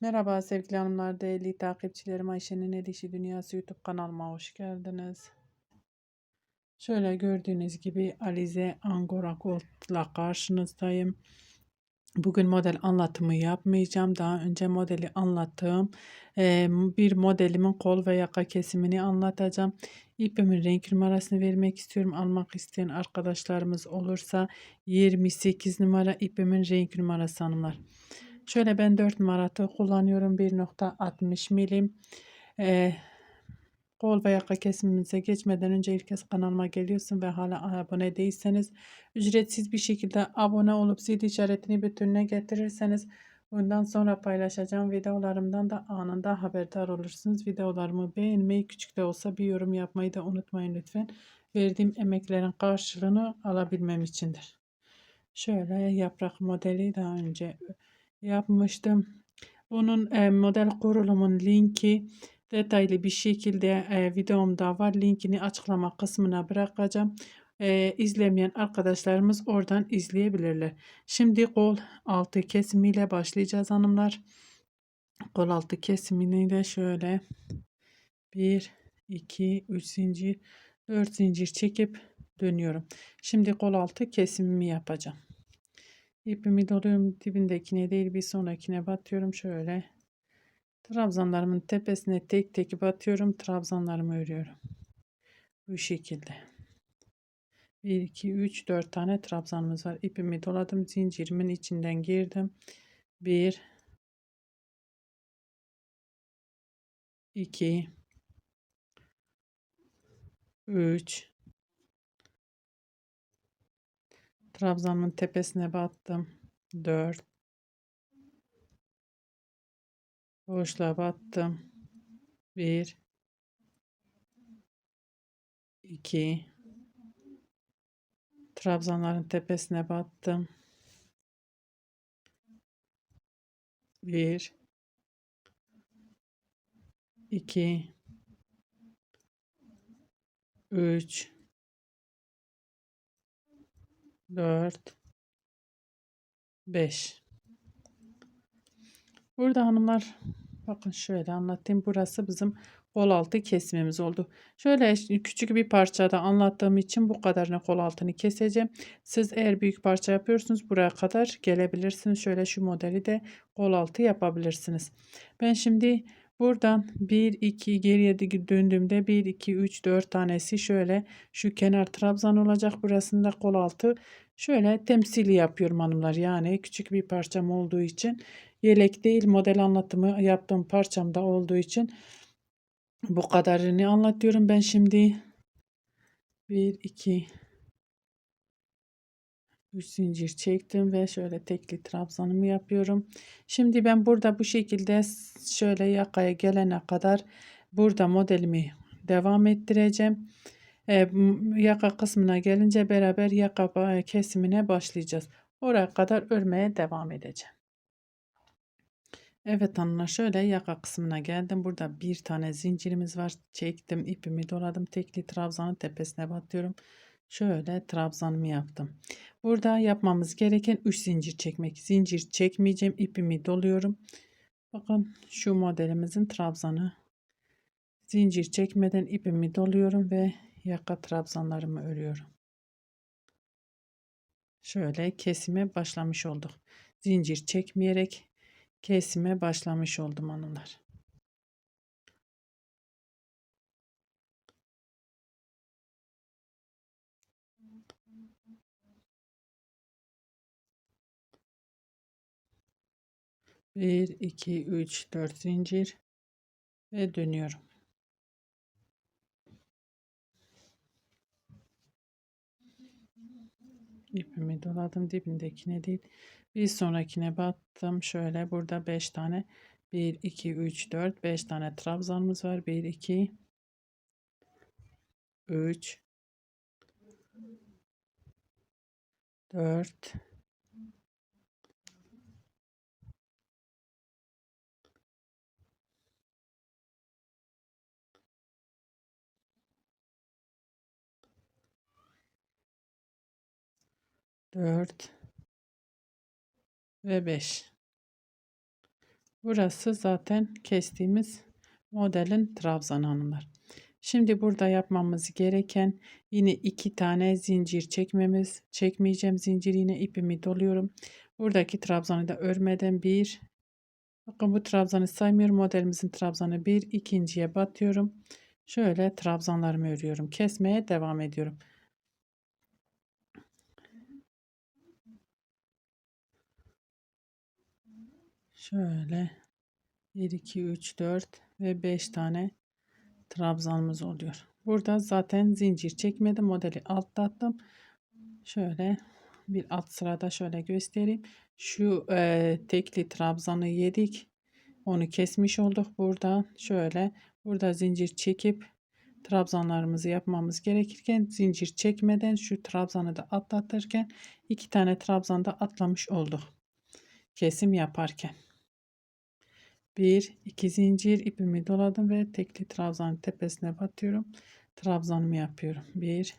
Merhaba sevgili hanımlar, değerli takipçilerim. Ayşe'nin El İşi Dünyası YouTube kanalıma hoş geldiniz. Şöyle gördüğünüz gibi Alize Angora Gold'la karşınızdayım. Bugün model anlatımı yapmayacağım. Daha önce modeli anlattığım eee, bir modelimin kol ve yaka kesimini anlatacağım. İpimin renk numarasını vermek istiyorum. Almak isteyen arkadaşlarımız olursa 28 numara ipimin renk numarası hanımlar. Şöyle ben 4 numara tığ kullanıyorum. 1.60 milim. Ee, kol ve yaka kesimimize geçmeden önce ilk kez kanalıma geliyorsun ve hala abone değilseniz ücretsiz bir şekilde abone olup zil işaretini bütününe getirirseniz bundan sonra paylaşacağım videolarımdan da anında haberdar olursunuz. Videolarımı beğenmeyi küçük de olsa bir yorum yapmayı da unutmayın lütfen. Verdiğim emeklerin karşılığını alabilmem içindir. Şöyle yaprak modeli daha önce yapmıştım. Bunun e, model kurulumun linki detaylı bir şekilde e, videomda var. Linkini açıklama kısmına bırakacağım. E, izlemeyen arkadaşlarımız oradan izleyebilirler. Şimdi kol altı kesimiyle başlayacağız hanımlar. Kol altı kesimini de şöyle 1, 2, 3 zincir, 4 zincir çekip dönüyorum. Şimdi kol altı kesimimi yapacağım. İpimi doluyorum dibindekine değil bir sonrakine batıyorum şöyle. Trabzanlarımın tepesine tek tek batıyorum. Trabzanlarımı örüyorum. Bu şekilde. 1, 2, 3, 4 tane trabzanımız var. İpimi doladım. Zincirimin içinden girdim. 1, 2, 3, Trabzanın tepesine battım. 4 Boşluğa battım. 1 2 Trabzanların tepesine battım. 1 2 3 4 5 Burada hanımlar bakın şöyle anlatayım. Burası bizim kol altı kesimimiz oldu. Şöyle küçük bir parçada anlattığım için bu kadarını kol altını keseceğim. Siz eğer büyük parça yapıyorsunuz buraya kadar gelebilirsiniz. Şöyle şu modeli de kol altı yapabilirsiniz. Ben şimdi Buradan 1 2 geriye döndüğümde 1 2 3 4 tanesi şöyle şu kenar trabzan olacak. Burasında kol altı şöyle temsili yapıyorum hanımlar. Yani küçük bir parçam olduğu için yelek değil model anlatımı yaptığım parçamda olduğu için bu kadarını anlatıyorum ben şimdi. 1 2 3 zincir çektim ve şöyle tekli trabzanımı yapıyorum. Şimdi ben burada bu şekilde şöyle yakaya gelene kadar burada modelimi devam ettireceğim. E, yaka kısmına gelince beraber yaka kesimine başlayacağız. Oraya kadar örmeye devam edeceğim. Evet hanımlar şöyle yaka kısmına geldim. Burada bir tane zincirimiz var. Çektim ipimi doladım. Tekli trabzanın tepesine batıyorum. Şöyle trabzanımı yaptım. Burada yapmamız gereken 3 zincir çekmek. Zincir çekmeyeceğim. ipimi doluyorum. Bakın şu modelimizin trabzanı. Zincir çekmeden ipimi doluyorum ve yaka trabzanlarımı örüyorum. Şöyle kesime başlamış olduk. Zincir çekmeyerek kesime başlamış oldum hanımlar. Bir, iki, üç, dört zincir ve dönüyorum. İpimi doladım dibindekine değil. Bir sonrakine battım. Şöyle burada 5 tane 1 2 3 4 5 tane trabzanımız var. 1 2 3 4 4 ve 5. Burası zaten kestiğimiz modelin trabzan hanımlar. Şimdi burada yapmamız gereken yine iki tane zincir çekmemiz. Çekmeyeceğim zincir yine ipimi doluyorum. Buradaki trabzanı da örmeden bir bakın bu trabzanı saymıyorum. Modelimizin trabzanı bir ikinciye batıyorum. Şöyle trabzanlarımı örüyorum. Kesmeye devam ediyorum. Şöyle 1 2 3 4 ve 5 tane trabzanımız oluyor. Burada zaten zincir çekmedim. Modeli atlattım. Şöyle bir alt sırada şöyle göstereyim. Şu e, tekli trabzanı yedik. Onu kesmiş olduk. Burada şöyle burada zincir çekip trabzanlarımızı yapmamız gerekirken zincir çekmeden şu trabzanı da atlatırken iki tane trabzan da atlamış olduk. Kesim yaparken. Bir, iki zincir ipimi doladım ve tekli trabzanın tepesine batıyorum. Trabzanımı yapıyorum. Bir,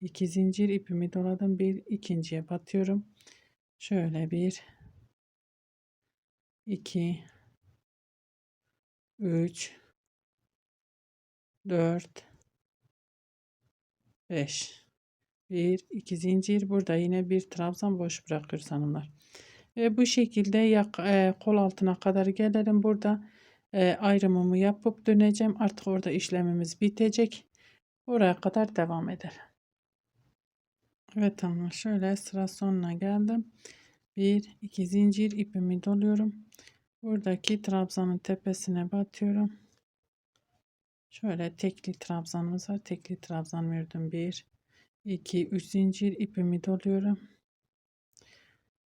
iki zincir ipimi doladım. Bir, ikinciye batıyorum. Şöyle bir, iki, üç, dört, beş. Bir, iki zincir. Burada yine bir trabzan boş bırakıyoruz hanımlar. Ve bu şekilde yak, e, kol altına kadar gelelim. Burada e, ayrımımı yapıp döneceğim. Artık orada işlemimiz bitecek. Oraya kadar devam eder. Evet ama şöyle sıra sonuna geldim. Bir iki zincir ipimi doluyorum. Buradaki trabzanın tepesine batıyorum. Şöyle tekli trabzanımız var. Tekli trabzan verdim. Bir, iki, üç zincir ipimi doluyorum.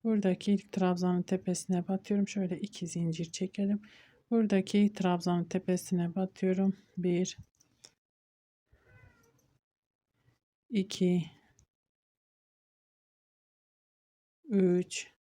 Buradaki ilk trabzanın tepesine batıyorum. Şöyle iki zincir çekelim. Buradaki trabzanın tepesine batıyorum. 1 2 3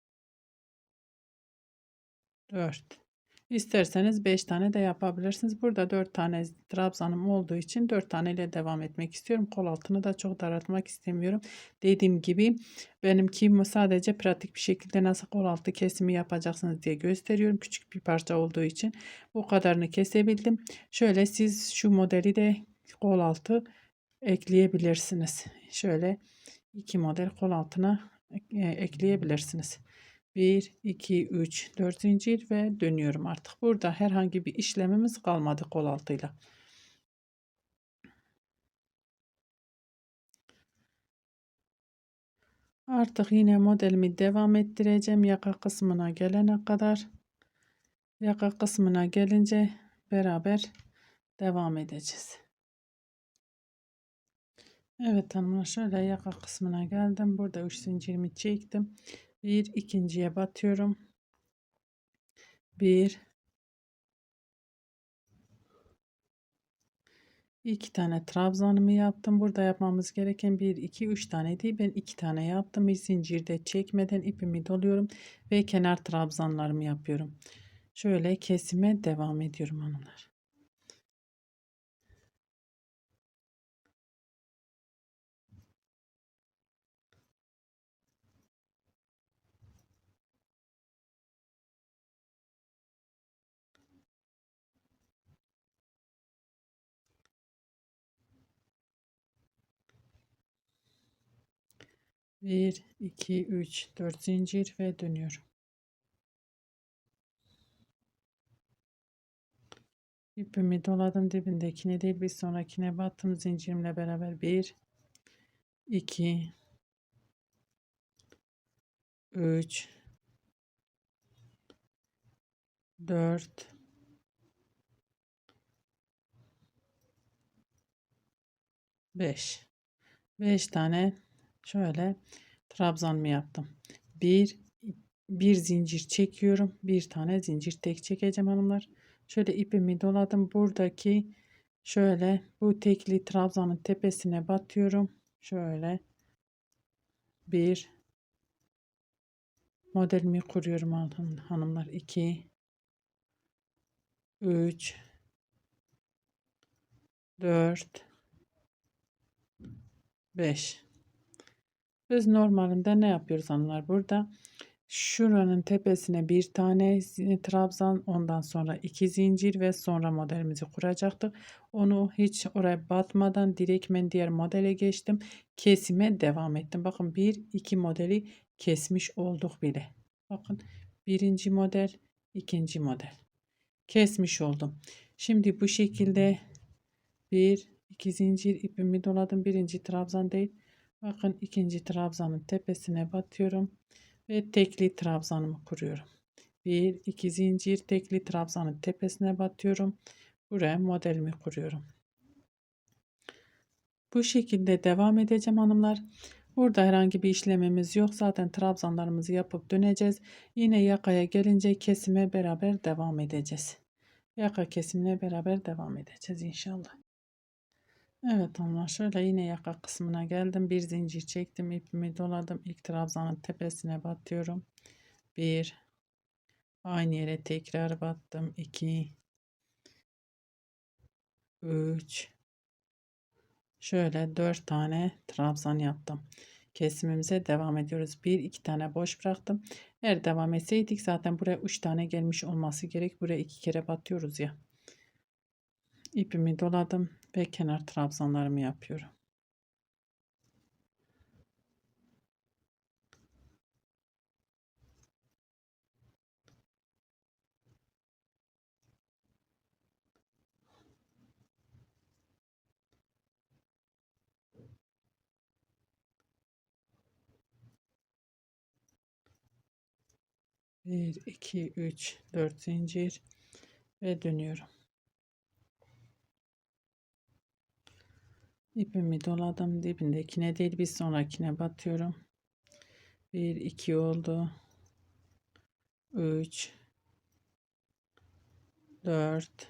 4 İsterseniz 5 tane de yapabilirsiniz. Burada 4 tane trabzanım olduğu için 4 tane ile devam etmek istiyorum. Kol altını da çok daraltmak istemiyorum. Dediğim gibi benimki sadece pratik bir şekilde nasıl kol altı kesimi yapacaksınız diye gösteriyorum. Küçük bir parça olduğu için bu kadarını kesebildim. Şöyle siz şu modeli de kol altı ekleyebilirsiniz. Şöyle iki model kol altına e, ekleyebilirsiniz. 1, 2, 3, 4 zincir ve dönüyorum artık. Burada herhangi bir işlemimiz kalmadı kol altıyla. Artık yine modelimi devam ettireceğim yaka kısmına gelene kadar. Yaka kısmına gelince beraber devam edeceğiz. Evet hanımlar şöyle yaka kısmına geldim. Burada 3 zincirimi çektim bir ikinciye batıyorum. Bir iki tane trabzanımı yaptım. Burada yapmamız gereken bir iki üç tane değil. Ben iki tane yaptım. Bir zincirde çekmeden ipimi doluyorum ve kenar trabzanlarımı yapıyorum. Şöyle kesime devam ediyorum hanımlar. Bir, iki, üç, dört zincir ve dönüyorum. İpimi doladım dibindekine değil bir sonrakine battım zincirimle beraber bir, iki, üç, dört, beş. Beş tane Şöyle trabzan mı yaptım? Bir, bir zincir çekiyorum. Bir tane zincir tek çekeceğim hanımlar. Şöyle ipimi doladım. Buradaki şöyle bu tekli trabzanın tepesine batıyorum. Şöyle bir modelimi kuruyorum hanımlar. 2 3 4 5 biz normalinde ne yapıyoruz hanımlar burada? Şuranın tepesine bir tane trabzan ondan sonra iki zincir ve sonra modelimizi kuracaktık. Onu hiç oraya batmadan direktmen diğer modele geçtim. Kesime devam ettim. Bakın bir iki modeli kesmiş olduk bile. Bakın birinci model ikinci model kesmiş oldum. Şimdi bu şekilde bir iki zincir ipimi doladım. Birinci trabzan değil. Bakın ikinci trabzanın tepesine batıyorum ve tekli trabzanımı kuruyorum. Bir iki zincir tekli trabzanın tepesine batıyorum. Buraya modelimi kuruyorum. Bu şekilde devam edeceğim hanımlar. Burada herhangi bir işlemimiz yok. Zaten trabzanlarımızı yapıp döneceğiz. Yine yakaya gelince kesime beraber devam edeceğiz. Yaka kesimine beraber devam edeceğiz inşallah. Evet hanımlar şöyle yine yaka kısmına geldim. Bir zincir çektim. ipimi doladım. İlk trabzanın tepesine batıyorum. Bir. Aynı yere tekrar battım. 2 3 Şöyle 4 tane trabzan yaptım. Kesimimize devam ediyoruz. 1 2 tane boş bıraktım. Eğer devam etseydik zaten buraya 3 tane gelmiş olması gerek. Buraya 2 kere batıyoruz ya. İpimi doladım ve kenar trabzanlarımı yapıyorum. Bir, iki, üç, dört zincir ve dönüyorum. İpimi doladım dibindekine değil bir sonrakine batıyorum. 1 2 oldu. 3 4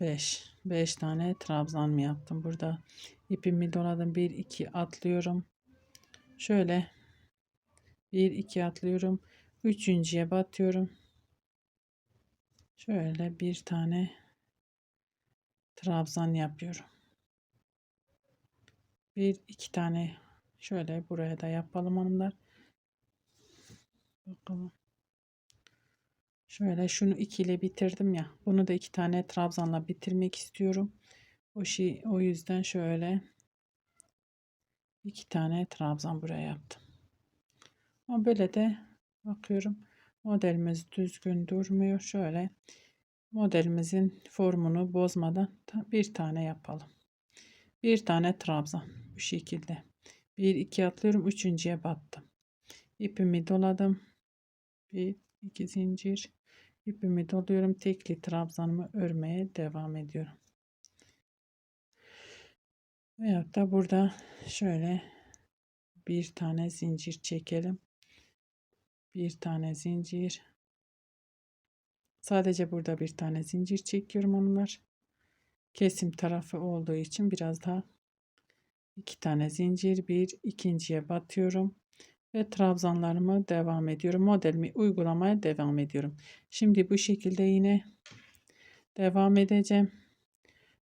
5 5 tane trabzan mı yaptım burada. İpimi doladım. 1 2 atlıyorum. Şöyle 1 2 atlıyorum. Üçüncüye batıyorum. Şöyle bir tane trabzan yapıyorum. Bir iki tane şöyle buraya da yapalım hanımlar. Bakalım. Şöyle şunu iki ile bitirdim ya. Bunu da iki tane trabzanla bitirmek istiyorum. O şey o yüzden şöyle iki tane trabzan buraya yaptım. Ama böyle de bakıyorum modelimiz düzgün durmuyor. Şöyle modelimizin formunu bozmadan bir tane yapalım. Bir tane trabzan bu şekilde. Bir iki atlıyorum. Üçüncüye battım. İpimi doladım. Bir iki zincir. İpimi doluyorum. Tekli trabzanımı örmeye devam ediyorum. Veyahut da burada şöyle bir tane zincir çekelim. Bir tane zincir. Sadece burada bir tane zincir çekiyorum onlar. Kesim tarafı olduğu için biraz daha iki tane zincir bir ikinciye batıyorum ve trabzanlarımı devam ediyorum. Modelimi uygulamaya devam ediyorum. Şimdi bu şekilde yine devam edeceğim.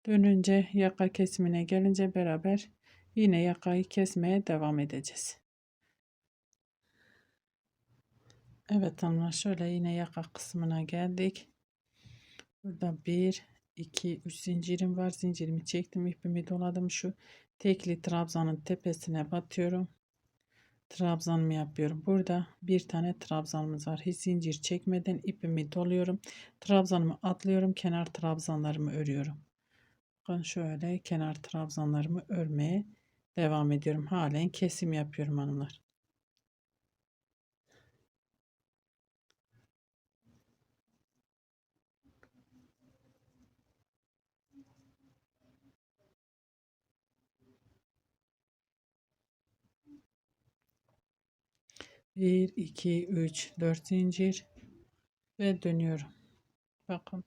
Dönünce yaka kesimine gelince beraber yine yakayı kesmeye devam edeceğiz. Evet hanımlar şöyle yine yaka kısmına geldik. Burada bir 2 3 zincirim var. Zincirimi çektim. ipimi doladım. Şu tekli trabzanın tepesine batıyorum. Trabzanımı yapıyorum. Burada bir tane trabzanımız var. Hiç zincir çekmeden ipimi doluyorum. Trabzanımı atlıyorum. Kenar trabzanlarımı örüyorum. Bakın şöyle kenar trabzanlarımı örmeye devam ediyorum. Halen kesim yapıyorum hanımlar. Bir, iki, üç, dört zincir ve dönüyorum. Bakın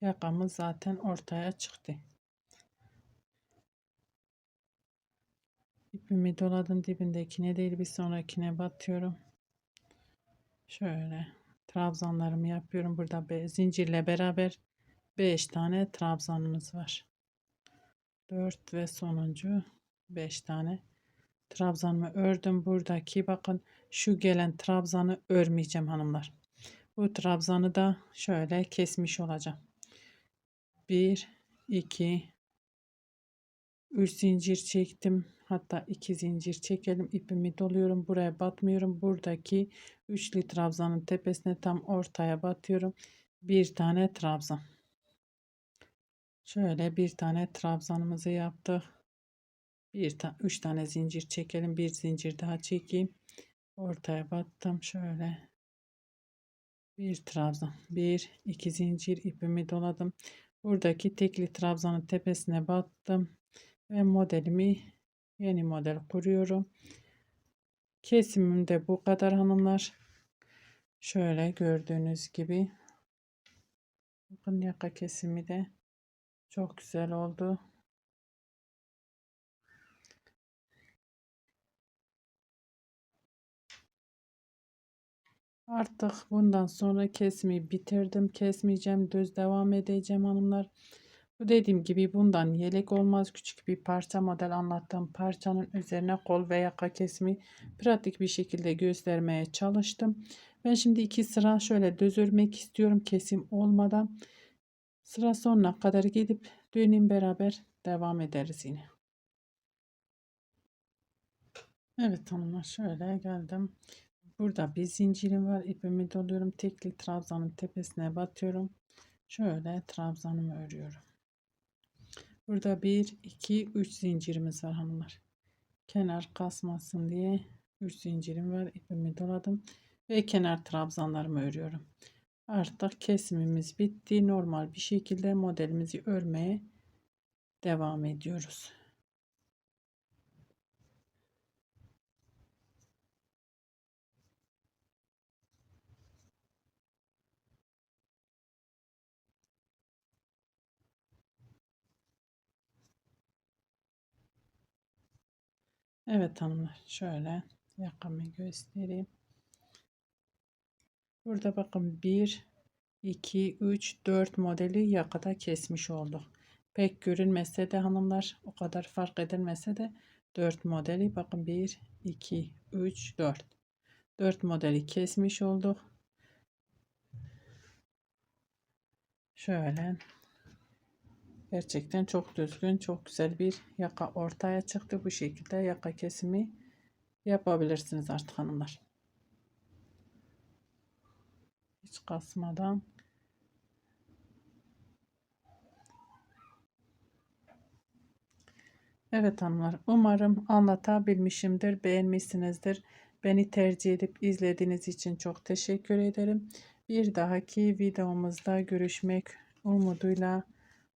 yakamız zaten ortaya çıktı. İpimi doladım dibindekine değil bir sonrakine batıyorum. Şöyle trabzanlarımı yapıyorum. Burada be, zincirle beraber 5 tane trabzanımız var. 4 ve sonuncu 5 tane trabzanımı ördüm. Buradaki bakın şu gelen trabzanı örmeyeceğim hanımlar. Bu trabzanı da şöyle kesmiş olacağım. 1 2 3 zincir çektim. Hatta 2 zincir çekelim. İpimi doluyorum. Buraya batmıyorum. Buradaki üçlü trabzanın tepesine tam ortaya batıyorum. Bir tane trabzan. Şöyle bir tane trabzanımızı yaptık. Bir ta üç tane zincir çekelim. Bir zincir daha çekeyim. Ortaya battım. Şöyle bir trabzan. Bir iki zincir ipimi doladım. Buradaki tekli trabzanın tepesine battım. Ve modelimi yeni model kuruyorum. Kesimim de bu kadar hanımlar. Şöyle gördüğünüz gibi. Bakın yaka kesimi de çok güzel oldu. Artık bundan sonra kesmeyi bitirdim. Kesmeyeceğim. Düz devam edeceğim hanımlar. Bu dediğim gibi bundan yelek olmaz. Küçük bir parça model anlattığım parçanın üzerine kol ve yaka kesimi pratik bir şekilde göstermeye çalıştım. Ben şimdi iki sıra şöyle düz örmek istiyorum kesim olmadan. Sıra sonuna kadar gidip döneyim beraber devam ederiz yine. Evet hanımlar şöyle geldim. Burada bir zincirim var. İpimi doluyorum. Tekli trabzanın tepesine batıyorum. Şöyle trabzanımı örüyorum. Burada 1, 2, 3 zincirimiz var hanımlar. Kenar kasmasın diye 3 zincirim var. İpimi doladım. Ve kenar trabzanlarımı örüyorum. Artık kesimimiz bitti. Normal bir şekilde modelimizi örmeye devam ediyoruz. Evet hanımlar şöyle yakamı göstereyim. Burada bakın 1 2 3 4 modeli yakada kesmiş olduk. Pek görünmese de hanımlar o kadar fark edilmese de 4 modeli bakın 1 2 3 4 4 modeli kesmiş olduk. Şöyle Gerçekten çok düzgün, çok güzel bir yaka ortaya çıktı. Bu şekilde yaka kesimi yapabilirsiniz artık hanımlar. Hiç kasmadan. Evet hanımlar umarım anlatabilmişimdir. Beğenmişsinizdir. Beni tercih edip izlediğiniz için çok teşekkür ederim. Bir dahaki videomuzda görüşmek umuduyla.